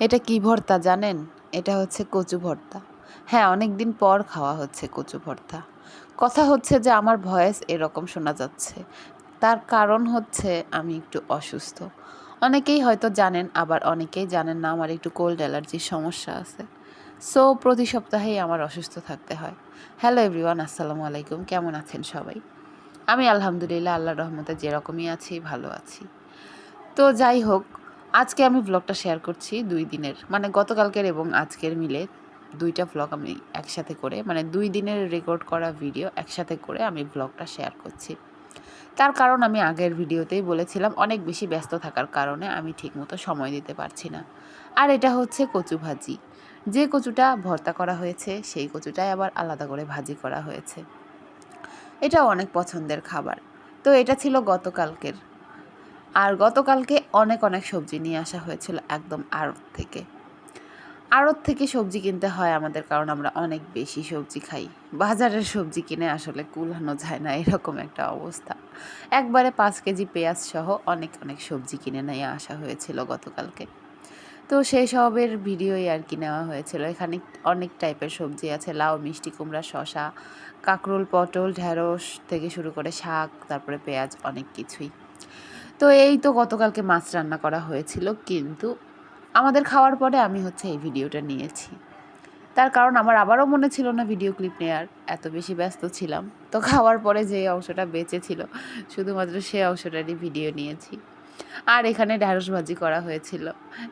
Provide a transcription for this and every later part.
এটা কি ভর্তা জানেন? এটা হচ্ছে কচু ভর্তা। হ্যাঁ অনেক দিন পর খাওয়া হচ্ছে কচু ভর্তা। কথা হচ্ছে যে আমার ভয়েস এরকম শোনা যাচ্ছে। তার কারণ হচ্ছে আমি একটু অসুস্থ। অনেকেই হয়তো জানেন, আবার অনেকেই জানেন না, আমার একটু কোল্ড অ্যালার্জির সমস্যা আছে। সো প্রতি সপ্তাহেই আমার অসুস্থ থাকতে হয়। হ্যালো এভরিওয়ান আসসালামু আলাইকুম। কেমন আছেন সবাই? আমি আলহামদুলিল্লাহ আল্লাহ রহমতে যেরকমই আছি, ভালো আছি। তো যাই হোক আজকে আমি ব্লগটা শেয়ার করছি দুই দিনের। মানে গতকালকের এবং আজকের মিলে দুইটা ব্লগ আমি একসাথে করে মানে দুই দিনের রেকর্ড করা ভিডিও একসাথে করে আমি ব্লগটা শেয়ার করছি। তার কারণ আমি আগের ভিডিওতেই বলেছিলাম, অনেক বেশি ব্যস্ত থাকার কারণে আমি ঠিকমতো সময় দিতে পারছি না। আর এটা হচ্ছে কচু ভাজি। যে কচুটা ভর্তা করা হয়েছে, সেই কচুটাই আবার আলাদা করে ভাজি করা হয়েছে। এটাও অনেক পছন্দের খাবার। তো এটা ছিল গতকালকের আর গতকালকে অনেক অনেক সবজি নিয়ে আসা হয়েছিল একদম আড়ত থেকে। আড়ত থেকে সবজি কিনতে হয় আমাদের কারণ আমরা অনেক বেশি সবজি খাই। বাজারের সবজি কিনে আসলে কুলানো যায় না, এরকম একটা অবস্থা। একবারে পাঁচ কেজি পেঁয়াজ সহ অনেক অনেক সবজি কিনে নিয়ে আসা হয়েছিল গতকালকে। তো সেই সবের ভিডিওই আর কি নেওয়া হয়েছিল। এখানে অনেক টাইপের সবজি আছে, লাউ, মিষ্টি কুমড়া শশা কাঁকরোল, পটল ঢ্যাঁড়স থেকে শুরু করে শাক, তারপরে পেঁয়াজ, অনেক কিছুই। তো এই তো গতকালকে মাছ রান্না করা হয়েছিল, কিন্তু আমাদের খাওয়ার পরে আমি হচ্ছে এই ভিডিওটা নিয়েছি। তার কারণ আমার আবারও মনে ছিল না ভিডিও ক্লিপ নেওয়ার এত বেশি ব্যস্ত ছিলাম। তো খাওয়ার পরে যে অংশটা বেঁচে ছিল শুধুমাত্র সে অংশটারই ভিডিও নিয়েছি। আর এখানে ঢ্যাঁড়স ভাজি করা হয়েছিল,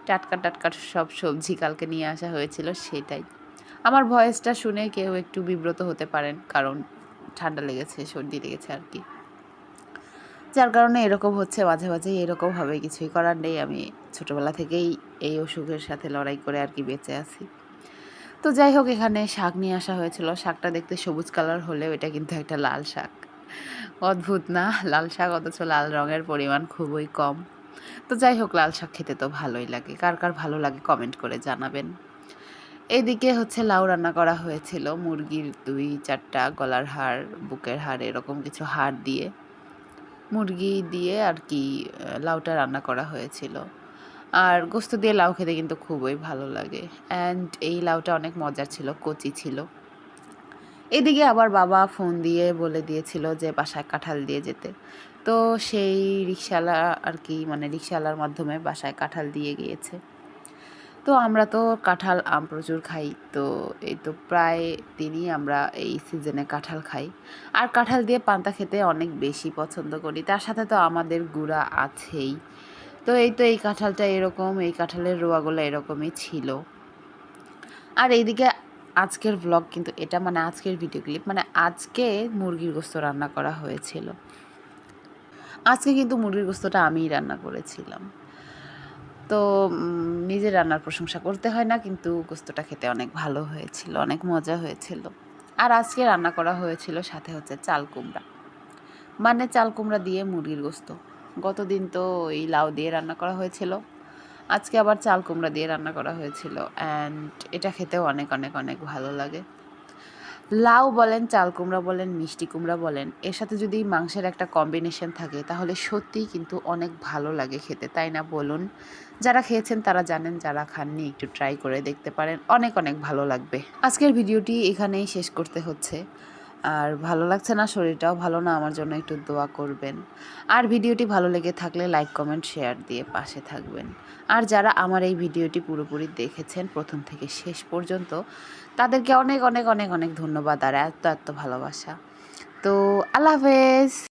টাটকা টাটকা সব সবজি কালকে নিয়ে আসা হয়েছিল সেটাই। আমার ভয়েসটা শুনে কেউ একটু বিব্রত হতে পারেন, কারণ ঠান্ডা লেগেছে, সর্দি লেগেছে আর কি। যার কারণে এরকম হচ্ছে, মাঝে মাঝে এরকম হবে, কিছুই করার নেই। আমি ছোটোবেলা থেকেই এই অসুখের সাথে লড়াই করে আর কি বেঁচে আছি। তো যাই হোক, এখানে শাক নিয়ে আসা হয়েছিল। শাকটা দেখতে সবুজ কালার হলেও এটা কিন্তু একটা লাল শাক। অদ্ভুত না? লাল শাক অথচ লাল রঙের পরিমাণ খুবই কম। তো যাই হোক, লাল শাক খেতে তো ভালোই লাগে। কার কার ভালো লাগে কমেন্ট করে জানাবেন। এদিকে হচ্ছে লাউ রান্না করা হয়েছিল। মুরগির দুই চারটা গলার হাড়, বুকের হাড়, এরকম কিছু হাড় দিয়ে। মুরগি দিয়ে আর কি লাউটা রান্না করা হয়েছিল। আর গোস্ত দিয়ে লাউ খেতে কিন্তু খুবই ভালো লাগে। অ্যান্ড এই লাউটা অনেক মজার ছিল, কচি ছিল। এদিকে আবার বাবা ফোন দিয়ে বলে দিয়েছিল যে বাসায় কাঁঠাল দিয়ে যেতে। তো সেই রিক্সাওয়ালা আর কি মানে রিক্সাওয়ালার মাধ্যমে বাসায় কাঁঠাল দিয়ে গিয়েছে। তো আমরা তো কাঁঠাল আম প্রচুর খাই, তো এই তো প্রায় দিনই আমরা এই সিজনে কাঁঠাল খাই। আর কাঁঠাল দিয়ে পান্তা খেতে অনেক বেশি পছন্দ করি, তার সাথে তো আমাদের গুড়া আছেই। তো এই তো এই কাঁঠালটা এরকম, এই কাঁঠালের রোয়াগুলো এরকমই ছিল। আর এইদিকে আজকের ব্লগ কিন্তু এটা মানে আজকের ভিডিও ক্লিপ মানে আজকে মুরগির গোস্ত রান্না করা হয়েছিল। আজকে কিন্তু মুরগির গোস্তটা আমিই রান্না করেছিলাম। তো নিজের রান্নার প্রশংসা করতে হয় না, কিন্তু গোস্তটা খেতে অনেক ভালো হয়েছিল, অনেক মজা হয়েছিল। আর আজকে রান্না করা হয়েছিল সাথে হচ্ছে চাল কুমড়া। মানে চাল কুমড়া দিয়ে মুরগির গোস্ত। গতদিন তো এই লাউ দিয়ে রান্না করা হয়েছিল। আজকে আবার চাল কুমড়া দিয়ে রান্না করা হয়েছিল। অ্যান্ড এটা খেতেও অনেক অনেক অনেক ভালো লাগে। লাউ বলেন, চাল কুমড়া বলেন, মিষ্টি কুমড়া বলেন, এর সাথে যদি মাংসের একটা কম্বিনেশন থাকে, তাহলে সত্যিই কিন্তু অনেক ভালো লাগে খেতে, তাই না বলুন? যারা খেয়েছেন তারা জানেন, যারা খাননি একটু ট্রাই করে দেখতে পারেন, অনেক অনেক ভালো লাগবে। আজকের ভিডিওটি এখানেই শেষ করতে হচ্ছে। আর ভালো লাগছে না, শরীরটাও ভালো না, আমার জন্য একটু দোয়া করবেন। আর ভিডিওটি ভালো লেগে থাকলে লাইক, কমেন্ট, শেয়ার দিয়ে পাশে থাকবেন। আর যারা আমার এই ভিডিওটি পুরোপুরি দেখেছেন প্রথম থেকে শেষ পর্যন্ত, তাদেরকে অনেক অনেক অনেক অনেক ধন্যবাদ আর এত এত ভালোবাসা। তো আল্লাহ হাফেজ।